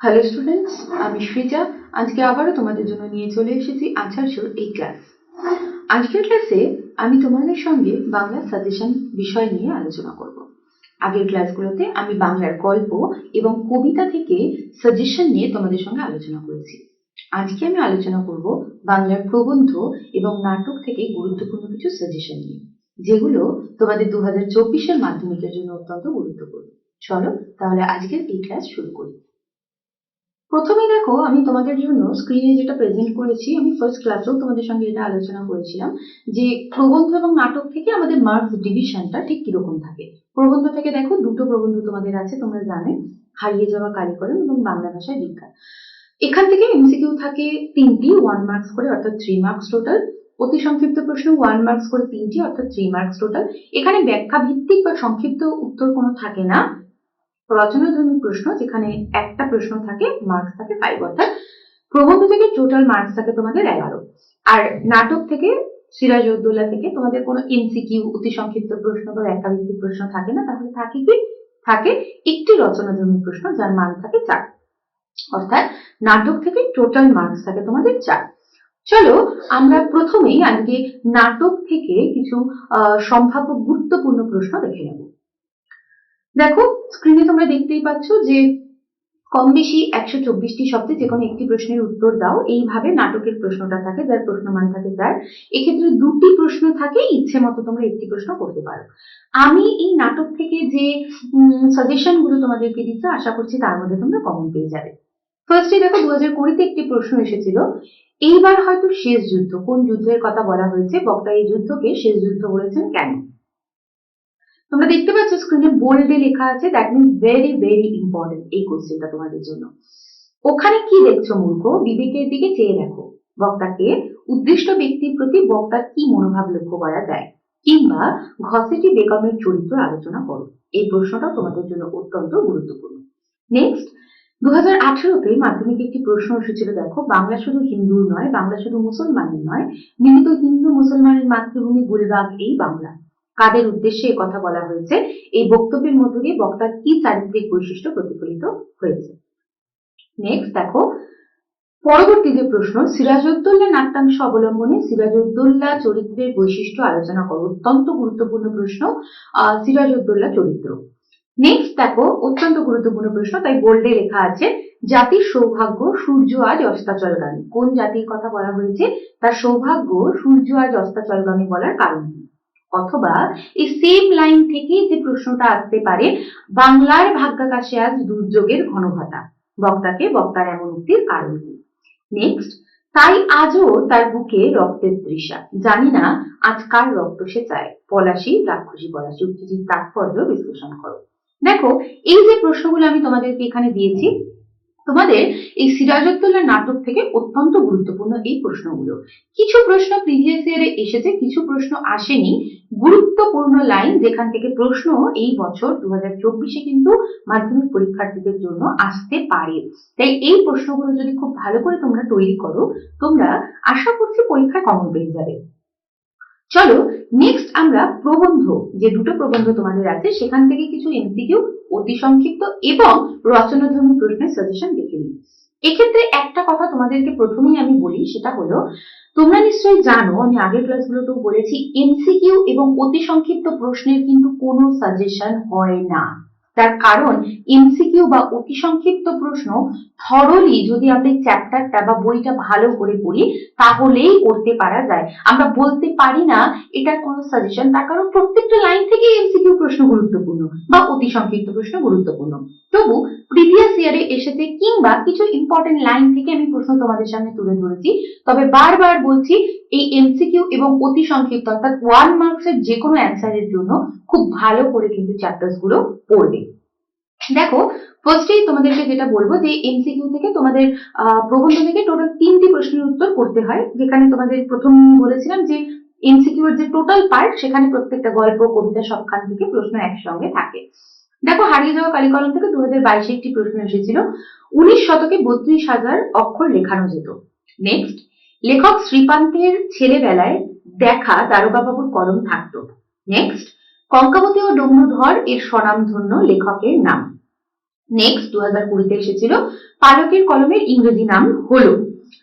Hello students আমি সৃজা আজকে আবারও তোমাদের জন্য নিয়ে চলে এসেছি আচার্যর এই ক্লাস আজকের ক্লাসে আমি তোমাদের সঙ্গে বাংলা সাজেশন বিষয় নিয়ে আলোচনা করব। আগের ক্লাসগুলোতে আমি বাংলার গল্প এবং কবিতা থেকে সাজেশন নিয়ে তোমাদের সঙ্গে আলোচনা করেছি। আজকে আমি আলোচনা করব বাংলার প্রবন্ধ এবং নাটক থেকে গুরুত্বপূর্ণ কিছু সাজেশন নিয়ে, যেগুলো তোমাদের দু হাজার চব্বিশের মাধ্যমিকের জন্য অত্যন্ত গুরুত্বপূর্ণ। চলো তাহলে আজকের এই ক্লাস শুরু করি। প্রথমে দেখো, আমি তোমাদের জন্য স্ক্রিনে যেটা প্রেজেন্ট করেছি, আমি ফার্স্ট ক্লাসেও তোমাদের সঙ্গে এটা আলোচনা করেছিলাম যে প্রবন্ধ এবং নাটক থেকে আমাদের মার্কস ডিভিশনটা ঠিক কীরকম থাকে। প্রবন্ধ থেকে দেখো, দুটো প্রবন্ধ তোমাদের আছে, তোমরা জানে, হারিয়ে যাওয়া কারিকরণ এবং বাংলা ভাষায় বিজ্ঞান। এখান থেকে এমসিকিউ থাকে তিনটি ওয়ান মার্কস করে, অর্থাৎ থ্রি মার্কস টোটাল অতি সংক্ষিপ্ত প্রশ্ন ওয়ান মার্কস করে তিনটি, অর্থাৎ থ্রি মার্কস টোটাল এখানে ব্যাখ্যা ভিত্তিক বা সংক্ষিপ্ত উত্তর কোনো থাকে না। রচনাধর্মী প্রশ্ন যেখানে একটা প্রশ্ন থাকে মার্কস থাকে ফাইভ অর্থাৎ প্রবন্ধ থেকে টোটাল মার্কস থাকে তোমাদের এগারো। আর নাটক থেকে সিরাজ উদ্দৌলা থেকে তোমাদের কোনো এমসিকিউ অতি সংক্ষিপ্ত প্রশ্ন বা ভিত্তিক প্রশ্ন থাকে না, তাহলে থাকে কি? থাকে একটি রচনাধর্মী প্রশ্ন যার মান থাকে চার। অর্থাৎ নাটক থেকে টোটাল মার্কস থাকে তোমাদের চার। চলো আমরা প্রথমেই আজকে নাটক থেকে কিছু সম্ভাব্য গুরুত্বপূর্ণ প্রশ্ন দেখে নেব। দেখো স্ক্রিনে তোমরা দেখতেই পাচ্ছ যে কম বেশি একশো চব্বিশটি শব্দে যে কোনো একটি প্রশ্নের উত্তর দাও। এইভাবে নাটকের প্রশ্নটা থাকে, যার প্রশ্নমান থাকে তার। এক্ষেত্রে দুটি প্রশ্ন থাকে, ইচ্ছে মতো তোমরা একটি প্রশ্ন করতে পারো। আমি এই নাটক থেকে যে সাজেশনগুলো তোমাদেরকে দিচ্ছি, আশা করছি তার মধ্যে তোমরা কমন পেয়ে যাবে। ফার্স্টে দেখো দু হাজার কুড়িতে একটি প্রশ্ন এসেছিল, এইবার হয়তো শেষ যুদ্ধ। কোন যুদ্ধের কথা বলা হয়েছে? বক্তা এই যুদ্ধকে শেষ যুদ্ধ বলেছেন কেন? তোমরা দেখতে পাচ্ছ স্ক্রিনে বোল্ডে লেখা আছে that means very very important এই কোশ্চেনটা তোমাদের জন্য। ওখানে কি দেখছ মূর্খ? বিবেকের দিকে চেয়ে দেখো। বক্তাকে উদ্দিষ্ট ব্যক্তির প্রতি বক্তার কি মনোভাব লক্ষ্য করা যায়? কিংবা ঘসেটি বেগমের চরিত্র আলোচনা করো। এই প্রশ্নটা তোমাদের জন্য অত্যন্ত গুরুত্বপূর্ণ। নেক্সট দু হাজার আঠেরোতে মাধ্যমিক একটি প্রশ্ন এসেছিল, দেখো, বাংলা শুধু হিন্দুর নয়, বাংলা শুধু মুসলমানের নয় মিলিত হিন্দু মুসলমানের মাতৃভূমি গুলবাগ এই বাংলা। কাদের উদ্দেশ্যে কথা বলা হয়েছে, এই বক্তব্যের মধ্য দিয়ে বক্তার কি চারিত্রিক বৈশিষ্ট্য প্রতিফলিত হয়েছে? নেক্সট দেখো, পরবর্তী যে প্রশ্ন সিরাজউদ্দৌল্লা নাট্যাংশ অবলম্বনে সিরাজউদ্দৌল্লা চরিত্রের বৈশিষ্ট্য আলোচনা করো। অত্যন্ত গুরুত্বপূর্ণ প্রশ্ন সিরাজউদ্দৌল্লা চরিত্র। নেক্সট দেখো, অত্যন্ত গুরুত্বপূর্ণ প্রশ্ন, তাই বোল্ডে লেখা আছে, জাতির সৌভাগ্য সূর্য আজ অস্তাচলগামী। কোন জাতির কথা বলা হয়েছে? তার সৌভাগ্য সূর্য আজ অস্তাচলগামী বলার কারণ কি? অথবা এই সেম লাইন থেকে যে প্রশ্নটা আসতে পারে বাংলার ভাগ্যাকাশে আজ দুর্যোগের ঘনঘটা। বক্তাকে বক্তার এমন উক্তির কারণ কি? নেক্সট তাই আজও তার বুকে রক্তের তৃষা। জানি না আজ কার রক্ত সে চায়। পলাশি, রাক্ষসী পলাশি উক্তিটির তাৎপর্য বিশ্লেষণ করো। দেখো, এই যে প্রশ্নগুলো আমি তোমাদেরকে এখানে দিয়েছি তোমাদের এই সিরাজউদ্দৌলা নাটক থেকে অত্যন্ত গুরুত্বপূর্ণ এই প্রশ্নগুলো। কিছু প্রশ্ন প্রিভিয়াস ইয়ারে এসেছে, কিছু প্রশ্ন আসেনি। গুরুত্বপূর্ণ লাইন যেখান থেকে প্রশ্ন এই বছর দু চব্বিশে কিন্তু মাধ্যমিক পরীক্ষার্থীদের জন্য আসতে পারে। তাই এই প্রশ্নগুলো যদি খুব ভালো করে তোমরা তৈরি করো, তোমরা আশা করছি পরীক্ষায় কমন পেয়ে যাবে। চলো নেক্সট আমরা প্রবন্ধ, যে দুটো প্রবন্ধ তোমাদের আছে, সেখান থেকে কিছু এমসিকিউ অতি সংক্ষিপ্ত এবং রচনাধর্মী প্রশ্নের সাজেশন দেখে নিই। এক্ষেত্রে একটা কথা তোমাদেরকে প্রথমেই আমি বলি, সেটা হলো, তোমরা নিশ্চয়ই জানো, আমি আগের ক্লাসগুলোতেও বলেছি এমসিকিউ এবং অতি সংক্ষিপ্ত প্রশ্নের কিন্তু কোনো সাজেশন হয় না। তার কারণ এমসিকিউ বা অতি সংক্ষিপ্ত প্রশ্ন থরলি যদি আমরা চ্যাপ্টারটা বা বইটা ভালো করে পড়ি, তাহলেই করতে পারা যায়। আমরা বলতে পারি না এটার কোনো সাজেশন তার কারণ প্রত্যেকটা লাইন থেকে এমসিকিউ প্রশ্ন গুরুত্বপূর্ণ বা অতি সংক্ষিপ্ত প্রশ্ন গুরুত্বপূর্ণ। তবু প্রিভিয়াস ইয়ারে এসেছে কিংবা কিছু ইম্পর্টেন্ট লাইন থেকে আমি প্রশ্ন তোমাদের সামনে তুলে ধরেছি, তবে বারবার বলছি এই এমসিকিউ এবং অতি সংক্ষিপ্ত অর্থাৎ ওয়ান মার্কসের যে কোনো অ্যান্সারের জন্য খুব ভালো করে কিন্তু চ্যাপ্টার্সগুলো পড়বে। দেখো ফার্স্টেই তোমাদেরকে যেটা বলব যে এমসিকিউ থেকে তোমাদের প্রবন্ধ থেকে টোটাল তিনটি প্রশ্নের উত্তর করতে হয়। যেখানে তোমাদের প্রথম বলেছিলাম যে এমসিকিউ এর যে টোটাল পার্ট সেখানে প্রত্যেকটা গল্প, কবিতা সবখান থেকে প্রশ্ন একসঙ্গে থাকে। দেখো, হারিয়ে যাওয়া কালিকলম থেকে দু হাজার বাইশে একটি প্রশ্ন এসেছিল। উনিশ শতকে বত্রিশ হাজার অক্ষর লেখানো যেত। নেক্সট লেখক শ্রীকান্তের ছেলেবেলায় দেখা দারোগাবাবুর কলম থাকতো। নেক্সট কঙ্কাবতী ও ডমরুধর এর স্বনামধন্য লেখকের নাম। নেক্সট দু হাজার কুড়িতে এসেছিল পালকের কলমের ইংরেজি নাম হলো।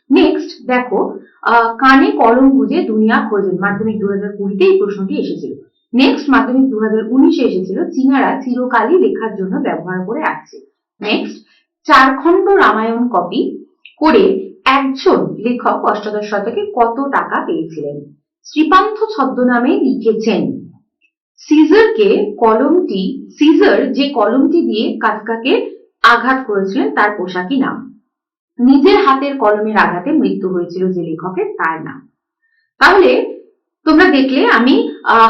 নেক্সট দেখো কানে কলম বুঝে দুনিয়া খোঁজেন। মাধ্যমিক দু হাজার কুড়িতে এই প্রশ্নটি এসেছিল। নেক্সট মাধ্যমিক দু হাজার উনিশে এসেছিল চীনারা চিরকালই লেখার জন্য ব্যবহার করে আসছে। নেক্সট চারখণ্ড রামায়ণ কপি করে একজন লেখক অষ্টাদশ শতকে কত টাকা পেয়েছিলেন? শ্রীপান্থ ছদ্মনামে লিখেছেন, সিজারকে কলমটি, সিজার যে কলমটি দিয়ে কাজকাকে আঘাত করেছিলেন, তার পোশাকি নাম। নিজের হাতের কলমের আঘাতে মৃত্যু হয়েছিল যে লেখকের, তার নাম। তাহলে তোমরা দেখলে আমি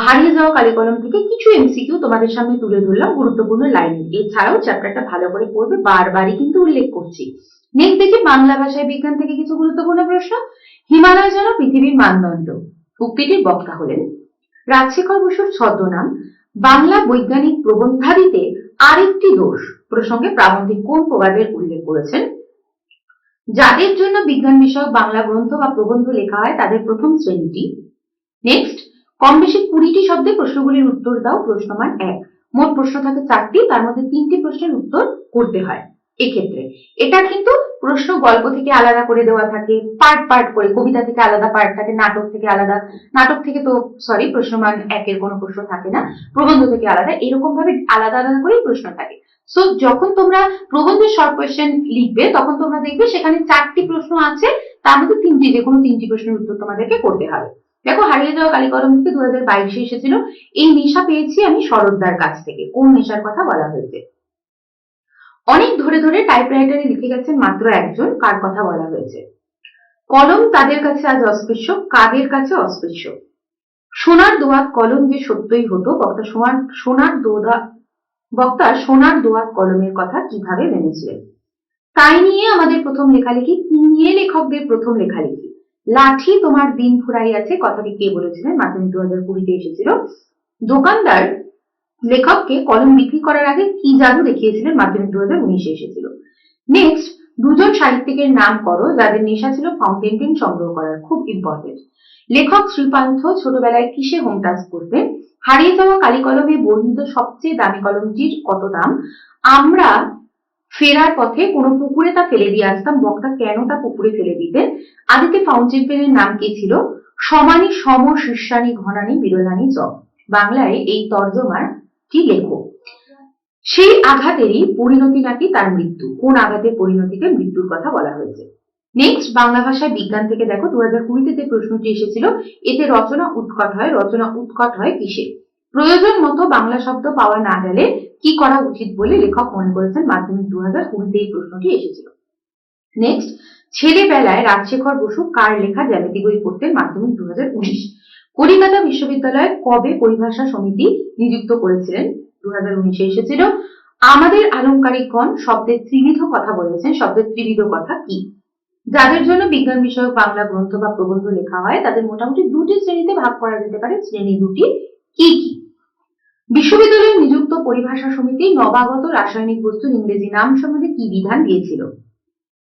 হারিয়ে যাওয়া কালি কলম থেকে কিছু এমসিকিউ তোমাদের সামনে তুলে ধরলাম গুরুত্বপূর্ণ লাইন এছাড়াও চ্যাপ্টারটা ভালো করে পড়বে, বারবারই কিন্তু উল্লেখ করছি। নেক্সট দেখি বাংলা ভাষায় বিজ্ঞান থেকে কিছু গুরুত্বপূর্ণ প্রশ্ন। হিমালয় যেন পৃথিবীর মানদণ্ড। উক্তিটির বক্তা হলেন, রাজশেখর বসুর ছদ্মনাম, বাংলা বৈজ্ঞানিক প্রবন্ধাদিতে আরেকটি দোষ প্রসঙ্গে প্রাবন্ধিক কোন প্রবাদের উল্লেখ করেছেন? যাদের জন্য বিজ্ঞান বিষয়ক বাংলা গ্রন্থ বা প্রবন্ধ লেখা হয়, তাদের প্রথম শ্রেণীটি। নেক্সট কম বেশি কুড়িটি শব্দে প্রশ্নগুলির উত্তর দাও প্রশ্নমান এক। মোট প্রশ্ন থাকে চারটি, তার মধ্যে তিনটি প্রশ্নের উত্তর করতে হয়। এক্ষেত্রে এটা কিন্তু প্রশ্ন গল্প থেকে আলাদা করে দেওয়া থাকে পার্ট পার্ট করে, কবিতা থেকে আলাদা পার্ট থাকে, নাটক থেকে আলাদা। নাটক থেকে তো সরি প্রশ্নমান একের কোনো প্রশ্ন থাকে না, প্রবন্ধ থেকে আলাদা। এরকম ভাবে আলাদা আলাদা করেই প্রশ্ন থাকে। সো যখন তোমরা প্রবন্ধের শর্ট কোয়েশ্চেন লিখবে, তখন তোমরা দেখবে সেখানে চারটি প্রশ্ন আছে, তার মধ্যে তিনটি যে কোনো তিনটি প্রশ্নের উত্তর তোমাদেরকে করতে হবে। দেখো, হারিয়ে যাওয়া কালিকরম থেকে দু হাজার বাইশে এসেছিল। এই নেশা পেয়েছি আমি শরৎদার কাছ থেকে। কোন নেশার কথা বলা হয়েছে? অনেক ধরে ধরে টাইপরাইটারে লিখে গেছেন মাত্র একজন, কার কথা বলা হয়েছে? কলম তাদের কাছে আজ অস্পৃশ্য, কাদের কাছে অস্পৃশ্য? সোনার দোয়াত কলম যে সত্যই হতো, বক্তা সোনার সোনার দোদা, বক্তা সোনার দোয়াত কলমের কথা কীভাবে মেনেছিলেন? তাই নিয়ে আমাদের প্রথম লেখালেখি কি নিয়ে লেখকদের প্রথম লেখালেখি। লাঠি তোমার দিন ফুরাইয়াছে, কথাটি কে বলেছিলেন? মাধ্যমিক দু হাজার কুড়িতে এসেছিল। দোকানদার লেখককে কলম বিক্রি করার আগে কি জাদু দেখিয়েছিলেন? মাধ্যমিক দু হাজার উনিশে এসেছিল। নেক্সট দুজন সাহিত্যিকের নাম করো, যাদের নেশা ছিল ফাউন্টেন পেন সংগ্রহ করার, খুব ইম্পর্টেন্ট লেখক শ্রীপান্থ ছোটবেলায় কিসে হোম টাস্ক করতেন? হারিয়ে যাওয়া কালি কলমে বর্ণিত সবচেয়ে দামি কলমটির কত দাম? আমরা ফেরার পথে কোনো পুকুরে তা ফেলে দিয়ে আসতাম। বক্তা কেন তা পুকুরে ফেলে দিতেন আদিতে ফাউন্টেন পেনের নাম কি ছিল? সমানি সম শীর্ষানি ঘনানি বিরলানি চ বাংলায় এই তর্জমার কি লেখো? সেই আঘাতেরই পরিণতি নাকি তার মৃত্যু? কোন আঘাতের পরিণতিতে মৃত্যুর কথা বলা হয়েছে? নেক্সট বাংলা ভাষায় বিজ্ঞান থেকে দেখো দু হাজার কুড়িতে যে প্রশ্নটি এসেছিল, এতে রচনা উৎকট হয়। রচনা উৎকট হয় কিসে? প্রয়োজন মতো বাংলা শব্দ পাওয়া না গেলে কি করা উচিত বলে লেখক মনে করেছেন মাধ্যমিক দু হাজার কুড়িতে এই প্রশ্নটি এসেছিল। নেক্সট ছেলেবেলায় রাজশেখর বসু কার লেখা জ্যামিতি বই পড়তেন মাধ্যমিক দু হাজার উনিশ? কলিকাতা বিশ্ববিদ্যালয় কবে পরিভাষা সমিতি নিযুক্ত করেছিলেন? দু হাজার উনিশে এসেছিল। আমাদের আলংকারিকগণ শব্দের ত্রিবিধ কথা বলেছেন। শব্দের ত্রিবিধ কথা কি? যাদের জন্য বিজ্ঞান বিষয়ক বাংলা গ্রন্থ বা প্রবন্ধ লেখা হয়, তাদের মোটামুটি দুটি শ্রেণীতে ভাগ করা যেতে পারে। শ্রেণি দুটি কি কি? বিশ্ববিদ্যালয়ে নিযুক্ত পরিভাষা সমিতি নবাগত রাসায়নিক বস্তুর ইংরেজি নাম সম্বন্ধে কি বিধান দিয়েছিল?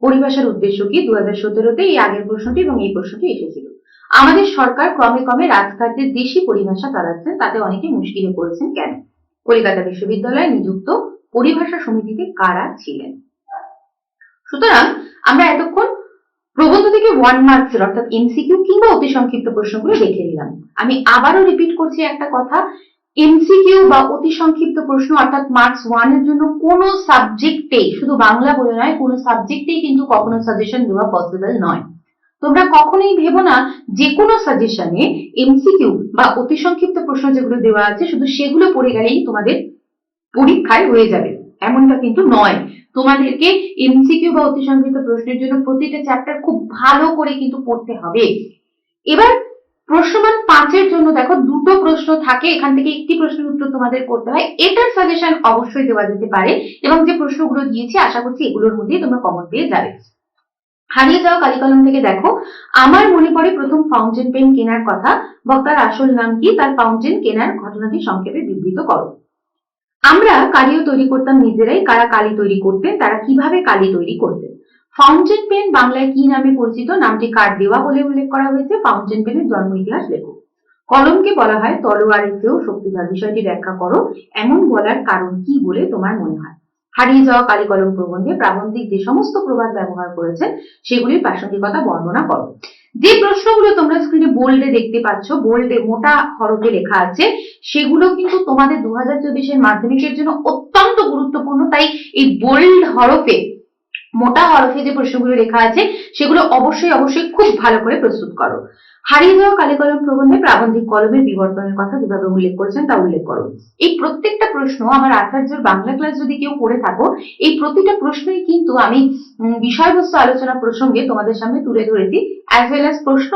পরিভাষার উদ্দেশ্য কি? দু হাজার সতেরোতে এই আগের প্রশ্নটি এবং এই প্রশ্নটি এসেছিল। আমাদের সরকার ক্রমে ক্রমে রাজকার্যের দেশি পরিভাষা চালাচ্ছেন, তাতে অনেকে মুশকিলে পড়েছেন কেন? কলকাতা বিশ্ববিদ্যালয়ে নিযুক্ত পরিভাষা সমিতিতে কারা ছিলেন? সুতরাং আমরা এতক্ষণ প্রবন্ধ থেকে ওয়ান মার্কসের অর্থাৎ এমসিকিউ কিংবা অতি সংক্ষিপ্ত প্রশ্নগুলো দেখে নিলাম। আমি আবারও রিপিট করছি একটা কথা এমসিকিউ বা অতি সংক্ষিপ্ত প্রশ্ন, অর্থাৎ মার্কস ওয়ানের জন্য কোন সাবজেক্টে শুধু বাংলা বলে নয়, কোনো সাবজেক্টেই কিন্তু কখনো সাজেশন দেওয়া পসিবল নয়। তোমরা কখনোই ভেবো না যে কোনো সাজেশনে এমসিকিউ বা অতি সংক্ষিপ্ত প্রশ্ন যেগুলো দেওয়া আছে, শুধু সেগুলো পড়ে গেলেই তোমাদের পরীক্ষায় হয়ে যাবে। এমনটা কিন্তু নয়। তোমাদেরকে এমসিকিউ বা অতি সংক্ষিপ্ত প্রশ্নের জন্য প্রতিটা চ্যাপ্টার খুব ভালো করে কিন্তু পড়তে হবে। এবার প্রশ্নমান পাঁচের জন্য দেখো দুটো প্রশ্ন থাকে, এখান থেকে একটি প্রশ্নের উত্তর তোমাদের করতে হয়। এটার সাজেশন অবশ্যই দেওয়া যেতে পারে এবং যে প্রশ্নগুলো দিয়েছি, আশা করছি এগুলোর মধ্যেই তোমরা কমন পেয়ে যাবে। হারিয়ে যাওয়া কালিকলম থেকে দেখো, আমার মনে পড়ে প্রথম ফাউন্টেন পেন কেনার কথা বক্তার আসল নাম কি, তার ফাউন্টেন কেনার ঘটনাটি সংক্ষেপে বিবৃত করো। আমরা কালিও তৈরি করতাম নিজেরাই, কারা কালি তৈরি করতেন, তারা কীভাবে কালি তৈরি করতেন? ফাউন্টেন পেন বাংলায় কি নামে পরিচিত? নামটি কার দেওয়া বলে উল্লেখ করা হয়েছে। ফাউন্টেন পেনের জন্ম ইতিহাস লেখো। কলমকে বলা হয় তলোয়ারের চেয়েও শক্তিধর। বিষয়টি ব্যাখ্যা করো, এমন বলার কারণ কি বলে তোমার মনে হয়? হারিয়ে যাওয়া কালী কলম প্রবন্ধে প্রাবন্ধিক যে সমস্ত প্রবাদ ব্যবহার করেছেন, সেগুলির প্রাসঙ্গিকতা বর্ণনা করো। যে প্রশ্নগুলো তোমরা স্ক্রিনে বোল্ডে দেখতে পাচ্ছ বোল্ডে মোটা হরফে লেখা আছে, সেগুলো কিন্তু তোমাদের দু হাজার চব্বিশের মাধ্যমিকের জন্য অত্যন্ত গুরুত্বপূর্ণ। তাই এই বোল্ড হরফে মোটা হরফে যে প্রশ্নগুলো লেখা আছে, সেগুলো অবশ্যই অবশ্যই খুব ভালো করে প্রস্তুত করো। হারিয়ে যাওয়া কালী কলম প্রবন্ধে প্রাবন্ধিক কলমের বিবর্তনের কথা যেভাবে উল্লেখ করেছেন, তা উল্লেখ করো। এই প্রত্যেকটা প্রশ্ন আমার আচার্যের বাংলা ক্লাস যদি কেউ করে থাকো, এই প্রতিটা প্রশ্নই কিন্তু আমি বিষয়বস্তু আলোচনা প্রসঙ্গে তোমাদের সামনে তুলে ধরেছি অ্যাজ ওয়েল অ্যাজ প্রশ্ন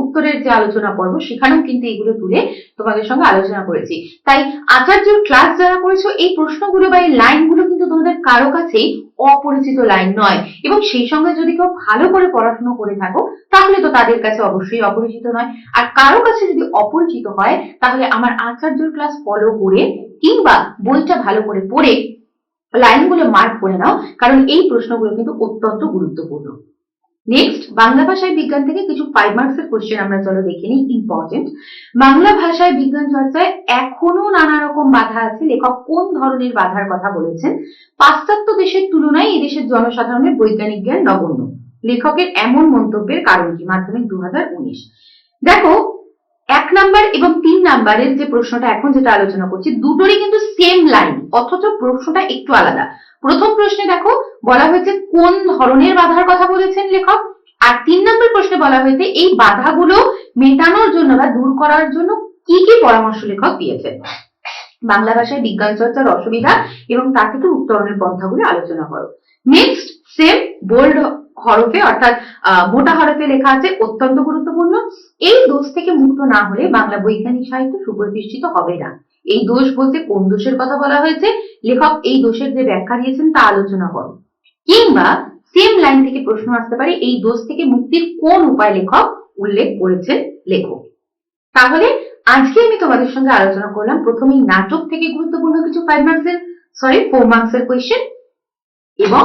উত্তরের যে আলোচনা পর্ব, সেখানেও কিন্তু এগুলো তুলে তোমাদের সঙ্গে আলোচনা করেছি। তাই আচার্যর ক্লাস যারা করেছ, এই প্রশ্নগুলো বা এই লাইনগুলো কিন্তু তোমাদের কারও কাছেই অপরিচিত লাইন নয়। এবং সেই সঙ্গে যদি কেউ ভালো করে পড়াশোনা করে থাকো, তাহলে তো তাদের কাছে অবশ্যই অপরিচিত নয়। আর কারও কাছে যদি অপরিচিত হয়, তাহলে আমার আচার্যর ক্লাস ফলো করে কিংবা বইটা ভালো করে পড়ে লাইনগুলো মার্ক করে নাও, কারণ এই প্রশ্নগুলো কিন্তু অত্যন্ত গুরুত্বপূর্ণ। নেক্সট বাংলা ভাষায় বিজ্ঞান থেকে কিছু ফাইভ মার্কস এর কোশ্চেন আমরা চলো দেখে নিই ইম্পর্টেন্ট বাংলা ভাষায় বিজ্ঞান চর্চায় এখনও নানা রকম বাধা আছে, লেখক কোন ধরনের বাধার কথা বলেছেন? পাশ্চাত্য দেশের তুলনায় এই দেশের জনসাধারণের বৈজ্ঞানিক জ্ঞান নগণ্য। লেখকের এমন মন্তব্যের কারণ কি? মাধ্যমিক দু হাজার উনিশ। দেখো এক নাম্বার এবং তিন নাম্বারের যে প্রশ্নটা এখন যেটা আলোচনা করছি, দুটোরই কিন্তু সেম লাইন অথচ প্রশ্নটা একটু আলাদা। প্রথম প্রশ্নে দেখো, বলা হয়েছে কোন ধরনের বাধার কথা বলেছেন লেখক? আর তিন নম্বর প্রশ্নে বলা হয়েছে এই বাধাগুলো মেটানোর জন্য বা দূর করার জন্য কি কি পরামর্শ লেখক দিয়েছেন? বাংলা ভাষায় বিজ্ঞান চর্চার অসুবিধা এবং তা থেকে উত্তরণের পন্থাগুলি আলোচনা করো। নেক্সট সেম বোল্ড হরফে, অর্থাৎ মোটা হরফে লেখা আছে, অত্যন্ত গুরুত্বপূর্ণ। এই দোষ থেকে মুক্ত না হলে বাংলা বৈজ্ঞানিক সাহিত্য সুপ্রতিষ্ঠিত হবে না। এই দোষ বলতে কোন দোষের কথা বলা হয়েছে? লেখক এই দোষের যে ব্যাখ্যা দিয়েছেন তা আলোচনা করো। কিংবা সেম লাইন থেকে প্রশ্ন আসতে পারে, এই দোষ থেকে মুক্তির কোন উপায় লেখক উল্লেখ করেছেন লেখক? তাহলে, আজকে আমি তোমাদের সঙ্গে আলোচনা করলাম, প্রথমেই নাটক থেকে গুরুত্বপূর্ণ কিছু ফাইভ মার্কসের সরি ফোর মার্কসের কোয়েশ্চেন এবং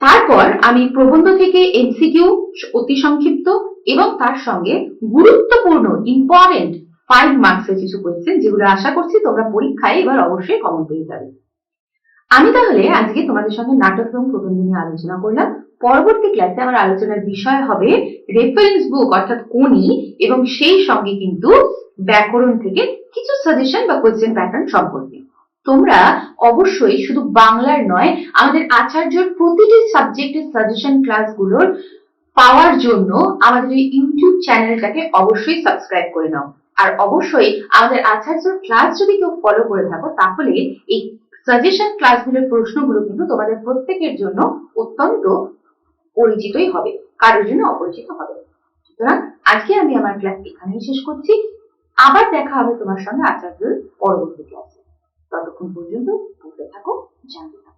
তারপর আমি প্রবন্ধ থেকে এমসিকিউ অতি সংক্ষিপ্ত এবং তার সঙ্গে গুরুত্বপূর্ণ ইম্পর্টেন্ট ফাইভ মার্কসের কিছু কোয়েশ্চেন যেগুলো আশা করছি তোমরা পরীক্ষায় এবার অবশ্যই কমন পেয়ে যাবে। আমি তাহলে আজকে তোমাদের সঙ্গে নাটক এবং প্রবন্ধ নিয়ে আলোচনা করলাম। পরবর্তী ক্লাসে আমার আলোচনার বিষয় হবে রেফারেন্স বুক অর্থাৎ কোনি এবং সেই সঙ্গে কিন্তু ব্যাকরণ থেকে কিছু সাজেশন বা কোয়েশ্চেন প্যাটার্ন সম্পর্কে। তোমরা অবশ্যই শুধু বাংলার নয়, আমাদের আচার্যর প্রতিটি সাবজেক্টের সাজেশন ক্লাসগুলোর পাওয়ার জন্য আমাদের এই ইউটিউব চ্যানেলটাকে অবশ্যই সাবস্ক্রাইব করে নাও। আর অবশ্যই আমাদের আচার্যর ক্লাস যদি কেউ ফলো করে থাকো, তাহলে এই সাজেশন ক্লাসগুলোর প্রশ্নগুলো কিন্তু তোমাদের প্রত্যেকের জন্য অত্যন্ত পরিচিতই হবে, কারোর জন্য অপরিচিত হবে। সুতরাং আজকে আমি আমার ক্লাস এখানেই শেষ করছি। আবার দেখা হবে তোমার সঙ্গে আচার্যের পরবর্তী ক্লাসে Cuando concluyendo, pues le sacó, ya. no